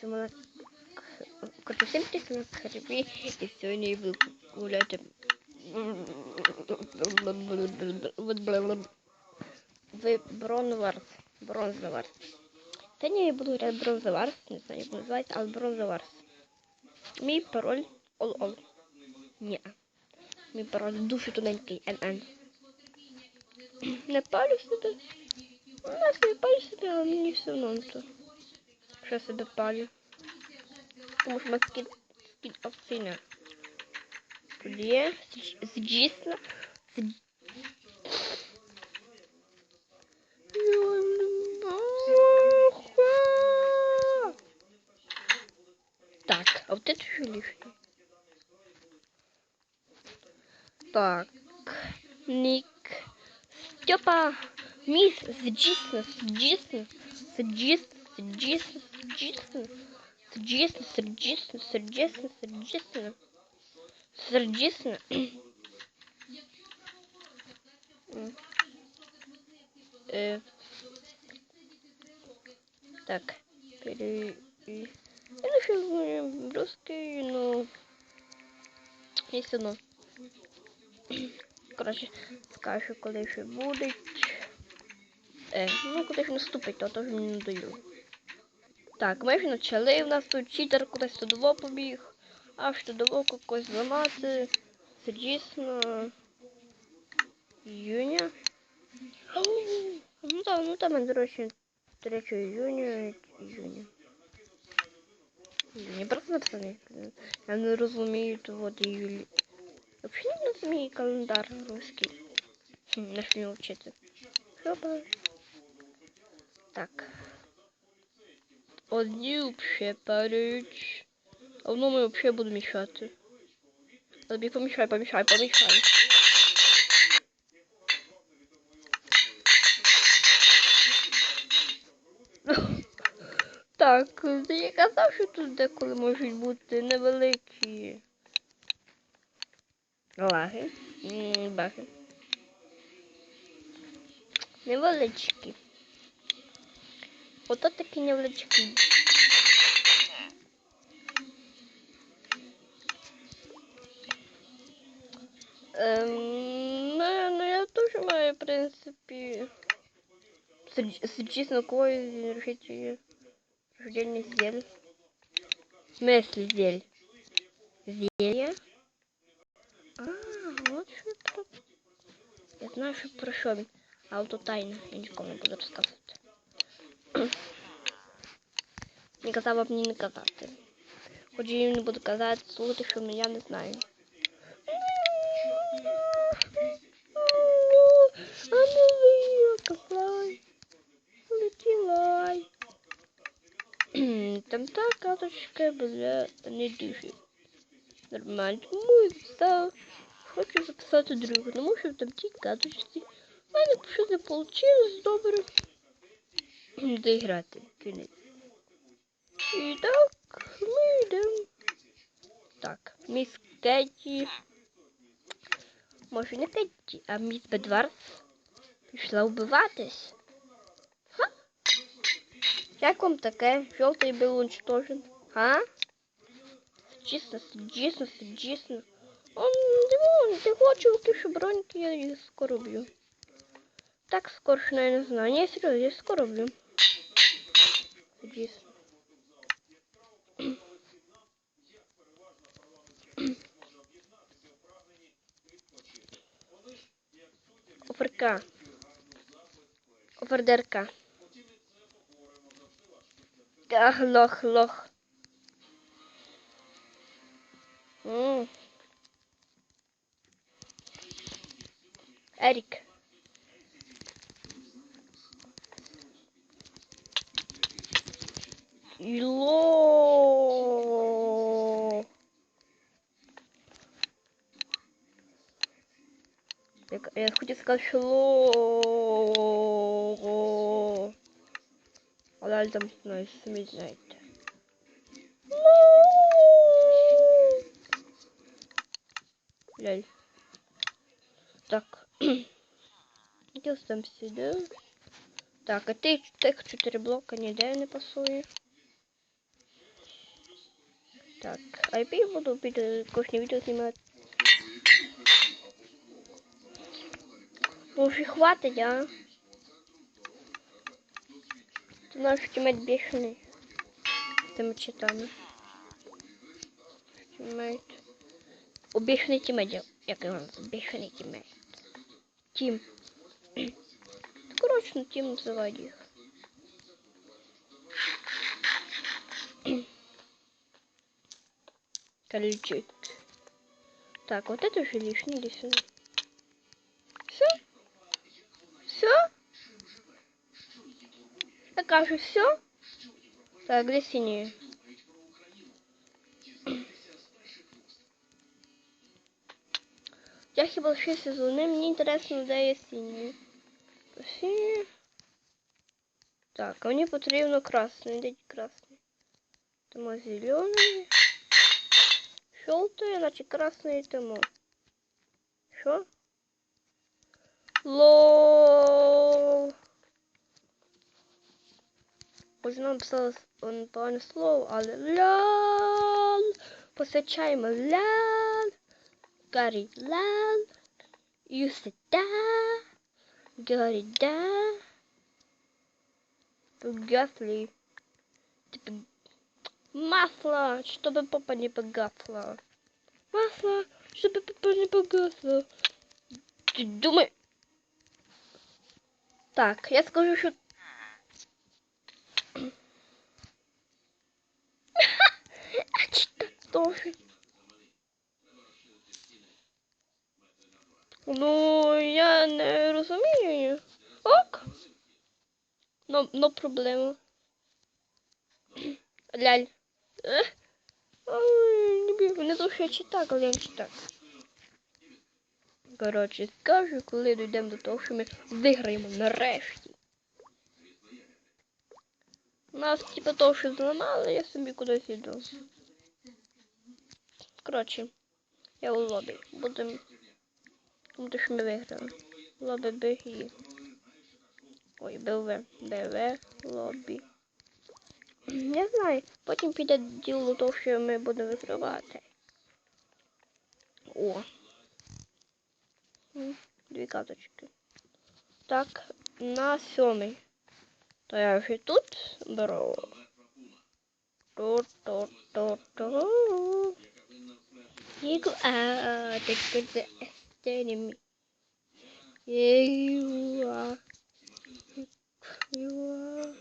Самолет. Короче, всем привет, с вами Харби, и сегодня я буду гулять в Бронварс. Бронзоварс. Сегодня я буду гуляти Бронзоварс, не знаю, як називається, але Бронзоварс. Мій пароль ол-ол. Ні. Мій пароль дуже тоненький, НН. Не палю себе. У нас не палю себе, але мені все одно. Що себе палю. Тому що скид, скид овцина. Є зджісно. Так, а вот это еще лишнее. Так, Ник, Степа, мисс, зджисно, зджисно, зджисно, зджисно, зджисно, зджисно, зджисно, зджисно, зджисно. Э, Так, пере... Я напишу русский, но... Есть одно. Коротше, скажу, коли ще буде. Е, ну коли ж наступить, то теж мені не даю. Так, ми ж почали, у нас тут читер кудись туди побіг, аж туди когось зламати. Це дійсно июня. Ну так, ну там, до речі, 3 июня, июня. Не просто. Я не розумію, то от июль. Вообще не розумію календар русский. Хм, наш не вчити. Хопа. Так. Одні вообще. А воно ми вообще буду мішати. Тобі помішай, помішай, помішай. Так, я казав, що тут деколи можуть бути невеликі лаги. Баги. Невеличкі. Ото такі невеличкі. Ем, ну, ну я теж маю, в принципі, з, з чеснокою решити рождение зель. В смысле зель? Зелье? А, вот что это. Я знаю, что про що він. А вот тайна. Я нікому не буду розказувати. Не казав б мені не казати. Хоч я їм не буду казати, слухати, що я не знаю. Там та карточка була не дуже нормально. Тому я встав. Хочу записати другу, тому що там ті карточці. У мене не вийшло добре доіграти кінець. І так, ми йдемо. Так, міс Кетті. Може не Кетті, а міс Бедварс пішла вбиватись. Як вам таке? Жовтий був уничтожен. А? Чесно, чесно, чесно. Он, Димон, ти хочеш кишу броньки, я їх скоро б'ю. Так скоро, що я не знаю. Я скоро б'ю пісню. Оперка. Опердерка. Ах, лох, лох. М -м. Ерік. Я, я хотів сказати, що ло. Але там знаю, самі знаєте. Ляль. Так. Я там сюди. Так, а ти тих чотири блока ніде не пасує. Так, IP буду під е, кожне відео знімати. Може хватить, а? Ти наш тімейт бешений. З тими читами. Тімейт. О, бешений тімейт. я- Як його називаю? Бешений тімейт. Тім. Коротше, ну тім називають їх. Колючек. Так, вот это уже лишний лишний. Я кажу, все? Так, где синие? Я хіба ще сезони, мені інтересно, де є сині. Сині. Так, а мені потрібно красний, де красний? Тому зелений. Желтый, значит красный тому. Что? Лол. Ось нам писали он погане слово, але лол. Посвячаємо лол. Гаррі лол. Юси да. Гаррі да. Погасли. Типа Масло, чтобы попа не погасло. Масло, чтобы попа не погасло. Ты думай... Так, я скажу, что... что? Ну, я не розумію. Ок. Но, но проблема. Ляль. Не то, що я читав, але я не читав. Коротше, скажу, коли дійдемо до того, що ми виграємо нарешті. Нас типа того, що зламали, я собі кудись іду. Коротше, я у лобі. Будемо. Тому що ми виграли. Лобі беги. Ой, БВ. БВ, лобі. Не знаю. Потім піде діло того, що ми будемо вигравати. О. Дві каточки. Так, на сьомий. То я вже тут беру. Ту-ту-ту-ту. Ігу, а, ти куди enemy. You are. You are.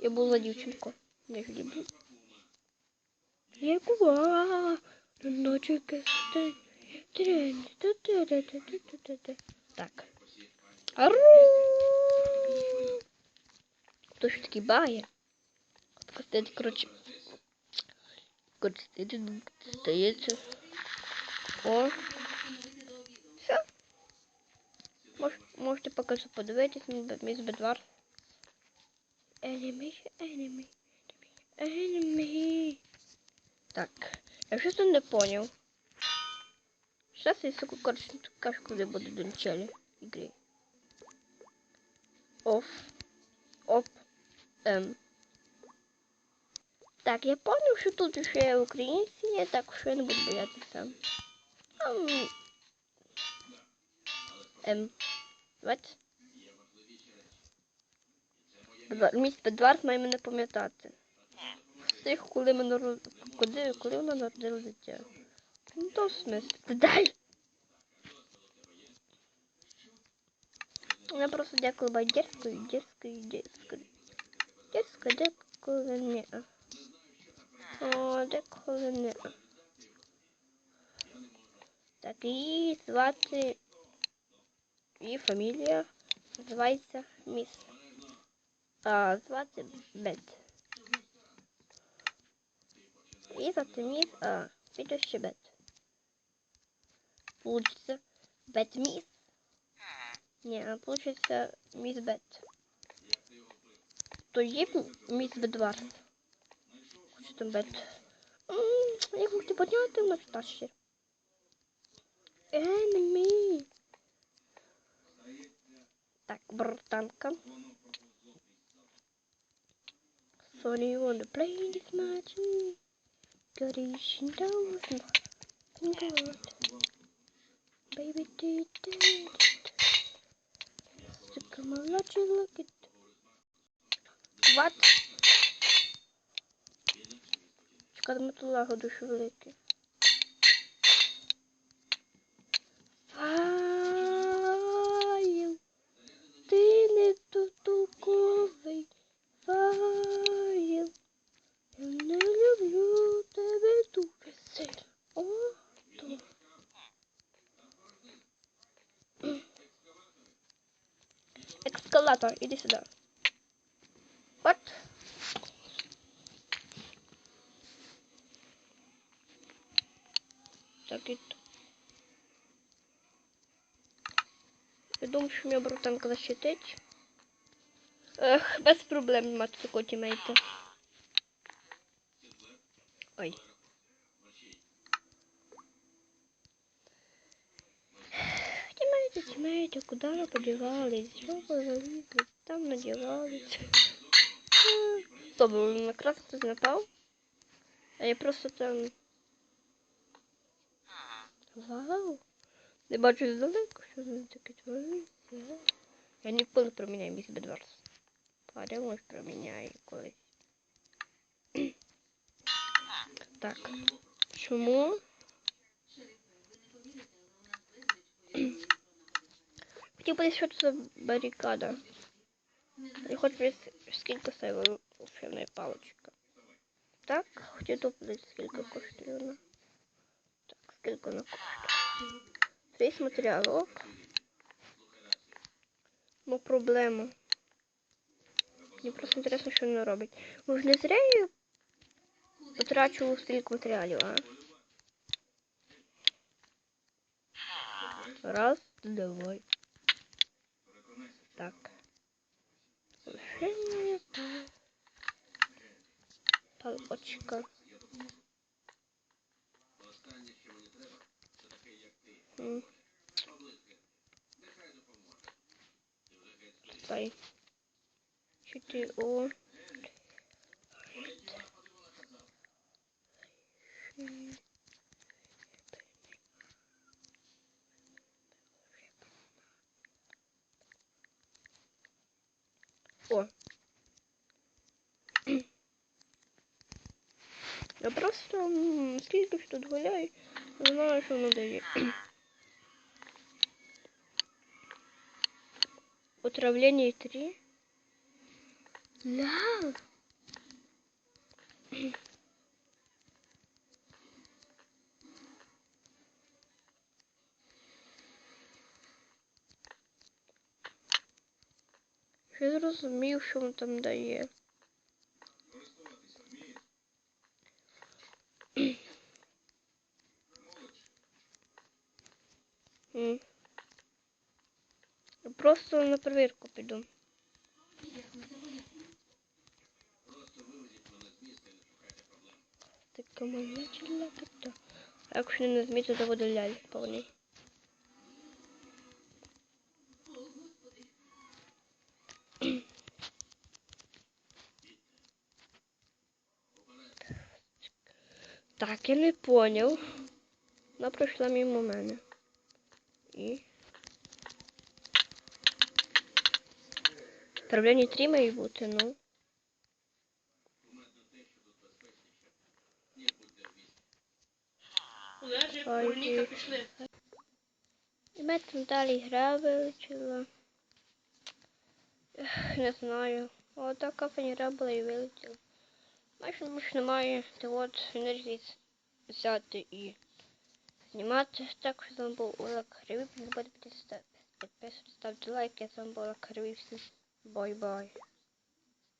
Я була дівчинка. Я ж люблю. Я була. Ночі кастей. Так. Ару. Хто ж такий бає? Кастети, коротше. Кастети здається. О. Все. Мож, можете поки що подивитись, Бедвар. Enemy, enemy, enemy. Так, я щось не понял. Сейчас я короче, кажу, коли буду до начала игры. Оф. Оп. М. Так, я понял, що тут ще українці є, так що я не буду боятися. Ам. М. Вот. Міс Бедвард має мене пам'ятати. Тих, коли ми народ... Коли, вона народила дитя. Ну то в смислі. Дай! Я просто дякую бай дерзкою, дерзкою, дерзкою. Дерзкою, деколи не. О, деколи не. Так, її звати... Її фамілія називається Міс. А, звати Бет. І звати Міс, а, піде ще Бет. Получится Бет Міс. Не, а получится Міс Бет. То є Міс Бедвард. Бет? Як можете підняти на старші? Enemy. Так, братанка. Sonny wanna play this match. In down. Think Baby did it. Stick my let you look it. What? Чекатиме тулагу дуже великий. Файл, ти не. От. Так і то. Я думаю, що мене братанка защитить. Ех, без проблем мати такого тімейта. Ой. Тімейте, тімейте, куди ви подівались? Що ви залізли? Там надівались. Добре, якраз хтось напав. А я просто там. Вау! Не бачу здалеку, що воно таке твориться. Я ніколи проміняю мій Бедварс. Подивимось, проміняю колись. Так. Чому? Хотів би, що це за барикада. Я хочу скільки стоїть волшебна паличка. Так, хотів подивитися, скільки коштує вона. Так, скільки вона коштує. Весь матеріалок. Ну, проблема. Мені просто інтересно, що вона робить. Ж не зря я потрачу стільки матеріалів, а? Раз, давай. Так. Лишення. Палочка. О. Я просто скільки ж тут гуляю, знаю, що воно дає. Отравление 3. Да. Я зрозумів, що він там дає. М. Я Просто на перевірку піду. Така маленька кота. А якщо не зміти, то буде ляль повний. Так, я не поняв. Вона пройшла мимо мене. І. Отравлення 3 має бути, ну. І мене там далі гра вилетіла. Не знаю. О, така фані гра була і вилетіла. Майже більше немає Ти от енергії взяти і знімати. Так з вами був Олег Кривий. Не забудьте підписувати, ставте лайки. З вами був Олег Кривий. Всім бай-бай.